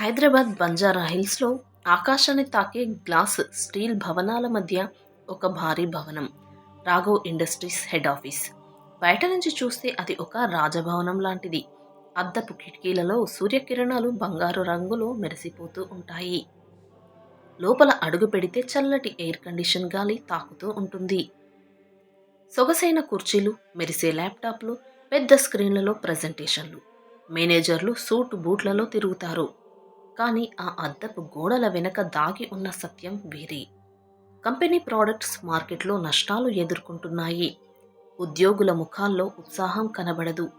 హైదరాబాద్ బంజారా హిల్స్లో ఆకాశాన్ని తాకే గ్లాస్ స్టీల్ భవనాల మధ్య ఒక భారీ భవనం రాఘవ్ ఇండస్ట్రీస్ హెడ్ ఆఫీస్. బయట నుంచి చూస్తే అది ఒక రాజభవనం లాంటిది. అద్దపు కిటికీలలో సూర్యకిరణాలు బంగారు రంగులో మెరిసిపోతూ ఉంటాయి. లోపల అడుగు పెడితే చల్లటి ఎయిర్ కండిషన్ గాలి తాకుతూ ఉంటుంది. సొగసైన కుర్చీలు మెరిసే ల్యాప్టాప్లు పెద్ద స్క్రీన్లలో ప్రజెంటేషన్లు. మేనేజర్లు సూట్ బూట్లలో తిరుగుతారు. కానీ ఆ అద్దపు గోడల వెనక దాగి ఉన్న సత్యం వేరే. కంపెనీ ప్రోడక్ట్స్ మార్కెట్లో నష్టాలు ఎదుర్కొంటున్నాయి. ఉద్యోగుల ముఖాల్లో ఉత్సాహం కనబడదు.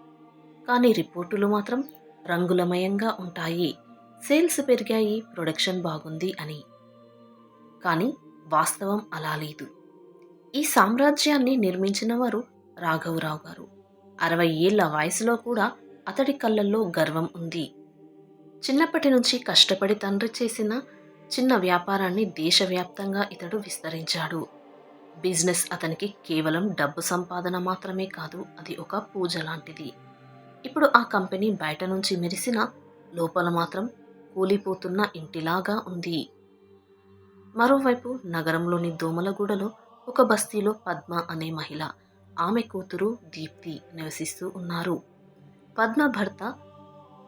కానీ రిపోర్టులు మాత్రం రంగులమయంగా ఉంటాయి. సేల్స్ పెరిగాయి ప్రొడక్షన్ బాగుంది అని. కానీ వాస్తవం అలా లేదు. ఈ సామ్రాజ్యాన్ని నిర్మించిన వారు రాఘవరావు గారు. అరవై ఏళ్ళ వయసులో కూడా అతడి కళ్ళల్లో గర్వం ఉంది. చిన్నప్పటి నుంచి కష్టపడి తండ్రి చేసిన చిన్న వ్యాపారాన్ని దేశవ్యాప్తంగా ఇతడు విస్తరించాడు. బిజినెస్ అతనికి కేవలం డబ్బు సంపాదన మాత్రమే కాదు అది ఒక పూజ లాంటిది. ఇప్పుడు ఆ కంపెనీ బయట నుంచి మెరిసిన లోపల మాత్రం కూలిపోతున్న ఇంటిలాగా ఉంది. మరోవైపు నగరంలోని దోమలగూడలో ఒక బస్తీలో పద్మ అనే మహిళ ఆమె కూతురు దీప్తి నివసిస్తూ ఉన్నారు. పద్మ భర్త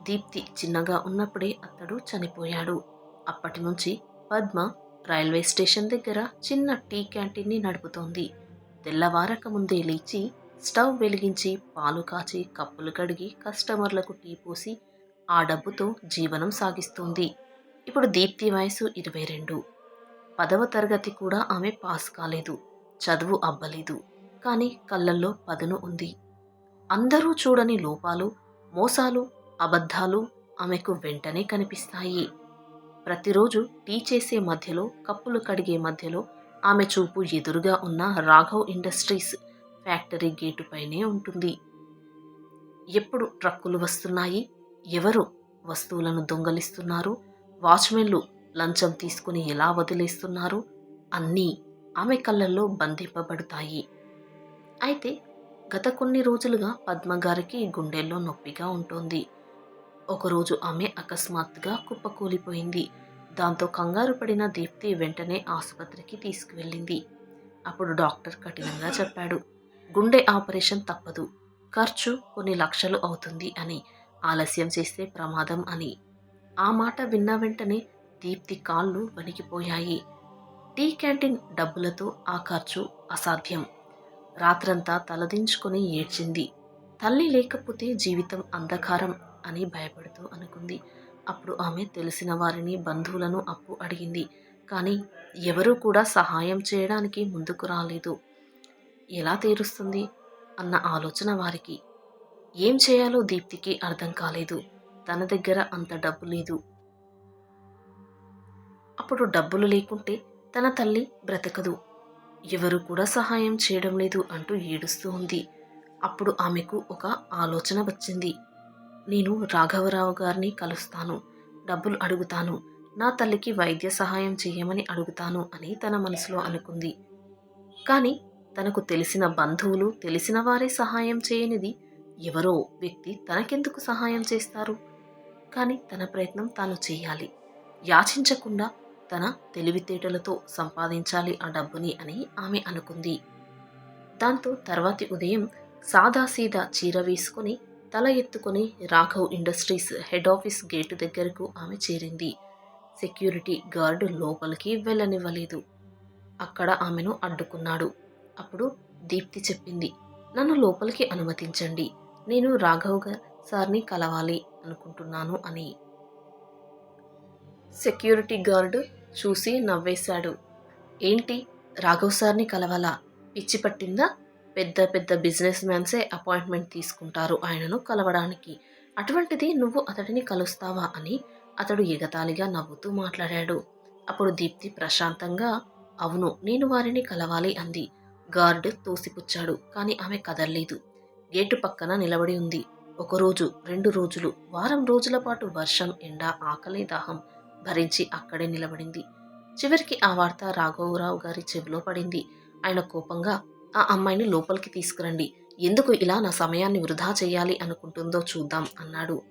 దీప్తి చిన్నగా ఉన్నప్పుడే అతడు చనిపోయాడు. అప్పటి నుంచి పద్మ రైల్వే స్టేషన్ దగ్గర చిన్న టీ క్యాంటీన్ని నడుపుతోంది. తెల్లవారక ముందే లేచి స్టవ్ వెలిగించి పాలు కాచి కప్పులు కడిగి కస్టమర్లకు టీ పోసి ఆ డబ్బుతో జీవనం సాగిస్తోంది. ఇప్పుడు దీప్తి వయసు ఇరవై రెండు. పదవ తరగతి కూడా ఆమె పాస్ కాలేదు. చదువు అబ్బలేదు. కానీ కళ్ళల్లో పదును ఉంది. అందరూ చూడని లోపాలు మోసాలు అబద్ధాలు ఆమెకు వెంటనే కనిపిస్తాయి. ప్రతిరోజు టీ చేసే మధ్యలో కప్పులు కడిగే మధ్యలో ఆమె చూపు ఎదురుగా ఉన్న రాఘవ్ ఇండస్ట్రీస్ ఫ్యాక్టరీ గేటుపైనే ఉంటుంది. ఎప్పుడు ట్రక్కులు వస్తున్నాయి? ఎవరు వస్తువులను దొంగలిస్తున్నారు? వాచ్మెన్లు లంచం తీసుకుని ఎలా వదిలేస్తున్నారు? అన్నీ ఆమె కళ్ళల్లో బంధింపబడతాయి. అయితే గత కొన్ని రోజులుగా పద్మగారికి గుండెల్లో నొప్పిగా ఉంటుంది. ఒకరోజు ఆమె అకస్మాత్తుగా కుప్పకూలిపోయింది. దాంతో కంగారు పడిన దీప్తి వెంటనే ఆసుపత్రికి తీసుకువెళ్ళింది. అప్పుడు డాక్టర్ కఠినంగా చెప్పాడు గుండె ఆపరేషన్ తప్పదు. ఖర్చు కొన్ని లక్షలు అవుతుంది అని ఆలస్యం చేస్తే ప్రమాదం అని. ఆ మాట విన్న వెంటనే దీప్తి కాళ్ళు వణికిపోయాయి. టీ క్యాంటీన్ డబ్బులతో ఆ ఖర్చు అసాధ్యం. రాత్రంతా తలదించుకొని ఏడ్చింది. తల్లి లేకపోతే జీవితం అంధకారం. అని భయపడుతూ అనుకుంది. అప్పుడు ఆమె తెలిసిన వారిని బంధువులను అప్పు అడిగింది. కానీ ఎవరూ కూడా సహాయం చేయడానికి ముందుకు రాలేదు. ఎలా తీరుస్తుంది? అన్న ఆలోచన వారికి. ఏం చేయాలో దీప్తికి అర్థం కాలేదు. తన దగ్గర అంత డబ్బు లేదు. అప్పుడు డబ్బులు లేకుంటే తన తల్లి బ్రతకదు. ఎవరు కూడా సహాయం చేయడం లేదు అంటూ ఏడుస్తూ ఉంది. అప్పుడు ఆమెకు ఒక ఆలోచన వచ్చింది. నేను రాఘవరావు గారిని కలుస్తాను డబ్బులు అడుగుతాను నా తల్లికి వైద్య సహాయం చేయమని అడుగుతాను అని తన మనసులో అనుకుంది. కానీ తనకు తెలిసిన బంధువులు తెలిసిన వారే సహాయం చేయనిది ఎవరో వ్యక్తి తనకెందుకు సహాయం చేస్తారు? కానీ తన ప్రయత్నం తాను చేయాలి. యాచించకుండా తన తెలివితేటలతో సంపాదించాలి ఆ డబ్బుని అని ఆమె అనుకుంది. దాంతో తర్వాతి ఉదయం సాదాసీదా చీర వేసుకుని తల ఎత్తుకుని Raghav industries head office gate దగ్గరకు ఆమె చేరింది. సెక్యూరిటీ గార్డు లోపలికి వెళ్ళనివ్వలేదు. అక్కడ ఆమెను అడ్డుకున్నాడు. అప్పుడు దీప్తి చెప్పింది నన్ను లోపలికి అనుమతించండి. నేను రాఘవ్ గారు సార్ని కలవాలి అనుకుంటున్నాను అని. సెక్యూరిటీ గార్డు చూసి నవ్వేశాడు. ఏంటి? రాఘవ్ సార్ని కలవాలా? పిచ్చి పట్టిందా? పెద్ద పెద్ద బిజినెస్ మ్యాన్సే అపాయింట్మెంట్ తీసుకుంటారు ఆయనను కలవడానికి. అటువంటిది నువ్వు అతడిని కలుస్తావా అని అతడు ఎగతాళిగా నవ్వుతూ మాట్లాడాడు. అప్పుడు దీప్తి ప్రశాంతంగా అవును నేను వారిని కలవాలి అంది. గార్డ్ తోసిపుచ్చాడు కానీ ఆమె కదల్లేదు. గేటు పక్కన నిలబడి ఉంది. ఒకరోజు రెండు రోజులు వారం రోజుల పాటు వర్షం ఎండ ఆకలి దాహం భరించి అక్కడే నిలబడింది. చివరికి ఆ వార్త రాఘవరావు గారి చెవిలో పడింది. ఆయన కోపంగా ఆ అమ్మాయిని లోపలికి తీసుకురండి. ఎందుకు ఇలా నా సమయాన్ని వృధా చేయాలి అనుకుంటుందో చూద్దాం అన్నాడు.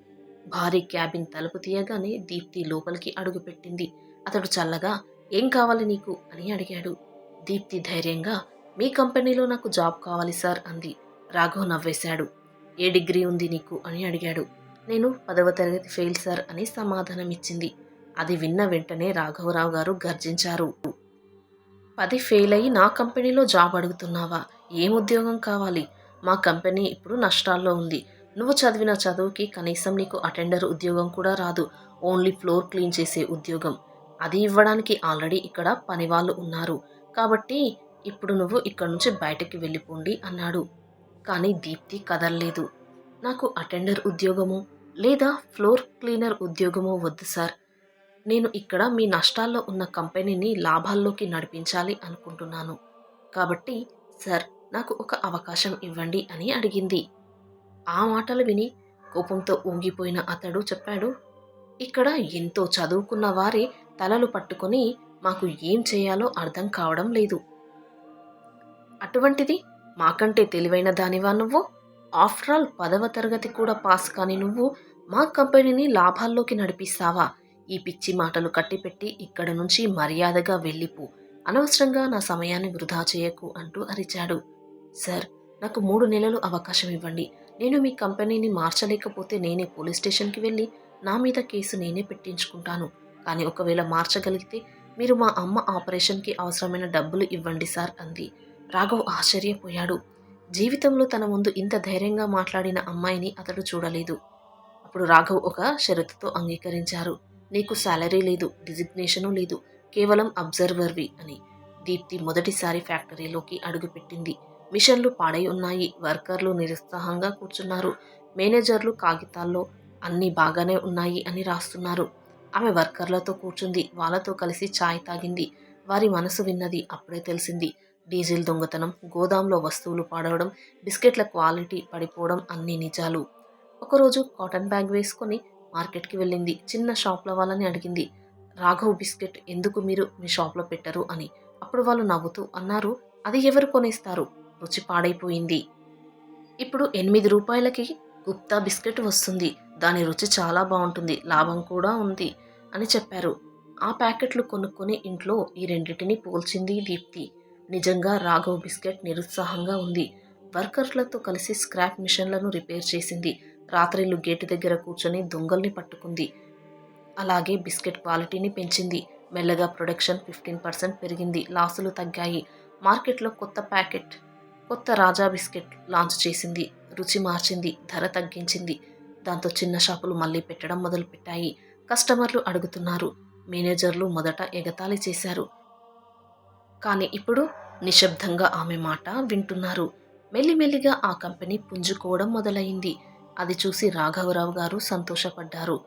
భారీ క్యాబిన్ తలుపు తీయగానే దీప్తి లోపలికి అడుగుపెట్టింది అతడు చల్లగా ఏం కావాలి నీకు? అని అడిగాడు. దీప్తి ధైర్యంగా మీ కంపెనీలో నాకు జాబ్ కావాలి సార్ అంది. రాఘవ్ నవ్వేశాడు. ఏ డిగ్రీ ఉంది నీకు? అని అడిగాడు. నేను పదవ తరగతి ఫెయిల్ సార్ అని సమాధానమిచ్చింది. అది విన్న వెంటనే రాఘవరావు గారు గర్జించారు. పది ఫెయిల్ అయ్యి నా కంపెనీలో జాబ్ అడుగుతున్నావా? ఏం ఉద్యోగం కావాలి? మా కంపెనీ ఇప్పుడు నష్టాల్లో ఉంది. నువ్వు చదివిన చదువుకి కనీసం నీకు అటెండర్ ఉద్యోగం కూడా రాదు. ఓన్లీ ఫ్లోర్ క్లీన్ చేసే ఉద్యోగం. అది ఇవ్వడానికి ఆల్రెడీ ఇక్కడ పనివాళ్ళు ఉన్నారు. కాబట్టి ఇప్పుడు నువ్వు ఇక్కడ నుంచి బయటకి వెళ్ళిపోండి అన్నాడు. కానీ దీప్తి కదల్లేదు. నాకు అటెండర్ ఉద్యోగమో లేదా ఫ్లోర్ క్లీనర్ ఉద్యోగమో వద్దు సార్. నేను ఇక్కడ మీ నష్టాల్లో ఉన్న కంపెనీని లాభాల్లోకి నడిపించాలి అనుకుంటున్నాను. కాబట్టి సార్ నాకు ఒక అవకాశం ఇవ్వండి అని అడిగింది. ఆ మాటలు విని కోపంతో ఊగిపోయిన అతడు చెప్పాడు ఇక్కడ ఎంతో చదువుకున్న వారే తలలు పట్టుకొని మాకు ఏం చేయాలో అర్థం కావడం లేదు. అటువంటిది మాకంటే తెలివైన దానివా నువ్వు? ఆఫ్టర్ ఆల్ పదవ తరగతి కూడా పాస్ కాని నువ్వు మా కంపెనీని లాభాల్లోకి నడిపిస్తావా? ఈ పిచ్చి మాటలు కట్టిపెట్టి ఇక్కడ నుంచి మర్యాదగా వెళ్ళిపో. అనవసరంగా నా సమయాన్ని వృధా చేయకు అంటూ అరిచాడు. సార్ నాకు మూడు నెలలు అవకాశం ఇవ్వండి. నేను మీ కంపెనీని మార్చలేకపోతే నేనే పోలీస్ స్టేషన్కి వెళ్ళి నా మీద కేసు నేనే పెట్టించుకుంటాను. కానీ ఒకవేళ మార్చగలిగితే మీరు మా అమ్మ ఆపరేషన్కి అవసరమైన డబ్బులు ఇవ్వండి సార్ అంది. రాఘవ్ ఆశ్చర్యపోయాడు. జీవితంలో తన ముందు ఇంత ధైర్యంగా మాట్లాడిన అమ్మాయిని అతడు చూడలేదు. అప్పుడు రాఘవ్ ఒక షరతుతో అంగీకరించారు. నీకు శాలరీ లేదు డిజిగ్నేషను లేదు కేవలం అబ్జర్వర్వి అని దీప్తి మొదటిసారి ఫ్యాక్టరీలోకి అడుగుపెట్టింది. మిషన్లు పాడై ఉన్నాయి వర్కర్లు నిరుత్సాహంగా కూర్చున్నారు మేనేజర్లు కాగితాల్లో అన్నీ బాగానే ఉన్నాయి అని రాస్తున్నారు. ఆమె వర్కర్లతో కూర్చుంది వాళ్ళతో కలిసి ఛాయ్ తాగింది. వారి మనసు విన్నది అప్పుడే తెలిసింది. డీజిల్ దొంగతనం గోదాంలో వస్తువులు పాడవడం బిస్కెట్ల క్వాలిటీ పడిపోవడం అన్ని నిజాలు. ఒకరోజు కాటన్ బ్యాగ్ వేసుకొని మార్కెట్కి వెళ్ళింది. చిన్న షాప్ల వాళ్ళని అడిగింది. రాఘవ్ బిస్కెట్ ఎందుకు మీరు మీ షాప్లో పెట్టరు అని. అప్పుడు వాళ్ళు నవ్వుతూ అన్నారు అది ఎవరు కొనేస్తారు? రుచి పాడైపోయింది. ఇప్పుడు ఎనిమిది రూపాయలకి గుప్తా బిస్కెట్ వస్తుంది. దాని రుచి చాలా బాగుంటుంది. లాభం కూడా ఉంది అని చెప్పారు. ఆ ప్యాకెట్లు కొనుక్కొని ఇంట్లో ఈ రెండింటిని పోల్చింది దీప్తి. నిజంగా రాఘవ్ బిస్కెట్ నిరుత్సాహంగా ఉంది. వర్కర్లతో కలిసి స్క్రాప్ మిషన్లను రిపేర్ చేసింది. రాత్రిళ్ళు గేటు దగ్గర కూర్చొని దొంగల్ని పట్టుకుంది. అలాగే బిస్కెట్ క్వాలిటీని పెంచింది. మెల్లగా ప్రొడక్షన్ ఫిఫ్టీన్ పర్సెంట్ పెరిగింది. లాసులు తగ్గాయి. మార్కెట్లో కొత్త ప్యాకెట్ కొత్త రాజా బిస్కెట్ లాంచ్ చేసింది. రుచి మార్చింది. ధర తగ్గించింది. దాంతో చిన్న షాపులు మళ్ళీ పెట్టడం మొదలుపెట్టాయి. కస్టమర్లు అడుగుతున్నారు. మేనేజర్లు మొదట ఎగతాళి చేశారు. కానీ ఇప్పుడు నిశ్శబ్దంగా ఆమె మాట వింటున్నారు. మెల్లిమెల్లిగా ఆ కంపెనీ పుంజుకోవడం మొదలైంది. అది చూసి రాఘవరావు గారు సంతోషపడ్డారు.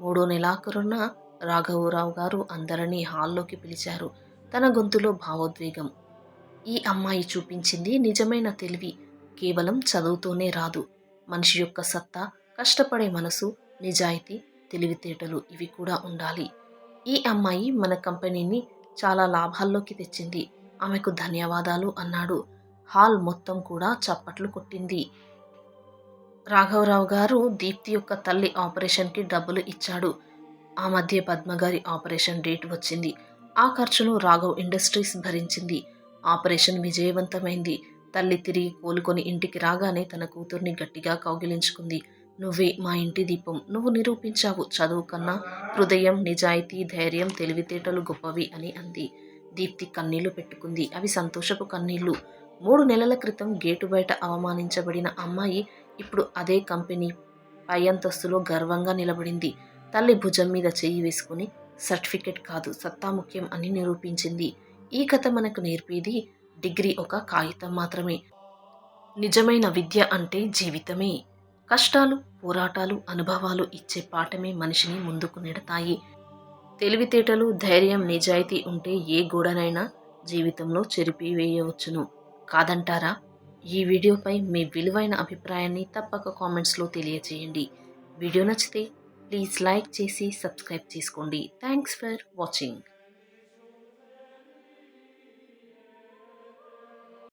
మూడో నెలాఖరున్న రాఘవరావు గారు అందరినీ హాల్లోకి పిలిచారు. తన గొంతులో భావోద్వేగం. ఈ అమ్మాయి చూపించింది నిజమైన తెలివి. కేవలం చదువుతోనే రాదు. మనిషి యొక్క సత్తా కష్టపడే మనసు నిజాయితీ తెలివితేటలు ఇవి కూడా ఉండాలి. ఈ అమ్మాయి మన కంపెనీని చాలా లాభాల్లోకి తెచ్చింది. ఆమెకు ధన్యవాదాలు అన్నాడు. హాల్ మొత్తం కూడా చప్పట్లు కొట్టింది. రాఘవరావు గారు దీప్తి యొక్క తల్లి ఆపరేషన్కి డబ్బులు ఇచ్చాడు. ఆ మధ్య పద్మగారి ఆపరేషన్ డేట్ వచ్చింది. ఆ ఖర్చును రాఘవ్ ఇండస్ట్రీస్ భరించింది. ఆపరేషన్ విజయవంతమైంది. తల్లి తిరిగి కోలుకొని ఇంటికి రాగానే తన కూతుర్ని గట్టిగా కౌగిలించుకుంది. నువ్వే మా ఇంటి దీపం. నువ్వు నిరూపించావు. చదువు కన్నా హృదయం నిజాయితీ ధైర్యం తెలివితేటలు గొప్పవి అని అంది. దీప్తి కన్నీళ్ళు పెట్టుకుంది. అవి సంతోషపు కన్నీళ్ళు. మూడు నెలల క్రితం గేటు బయట అవమానించబడిన అమ్మాయి ఇప్పుడు అదే కంపెనీ పై అంతస్తులో గర్వంగా నిలబడింది. తల్లి భుజం మీద చెయ్యి వేసుకుని సర్టిఫికెట్ కాదు సత్తా ముఖ్యం అని నిరూపించింది. ఈ కథ మనకు నేర్పేది డిగ్రీ ఒక కాగితం మాత్రమే. నిజమైన విద్య అంటే జీవితమే. కష్టాలు పోరాటాలు అనుభవాలు ఇచ్చే పాఠమే మనిషిని ముందుకు నెడతాయి. తెలివితేటలు ధైర్యం నిజాయితీ ఉంటే ఏ గోడనైనా జీవితంలో చెరిపివేయవచ్చును కాదంటారా? ఈ వీడియోపై మీ విలువైన అభిప్రాయాన్ని తప్పక కామెంట్స్లో తెలియజేయండి. వీడియో నచ్చితే ప్లీజ్ లైక్ చేసి సబ్స్క్రైబ్ చేసుకోండి. Thanks for watching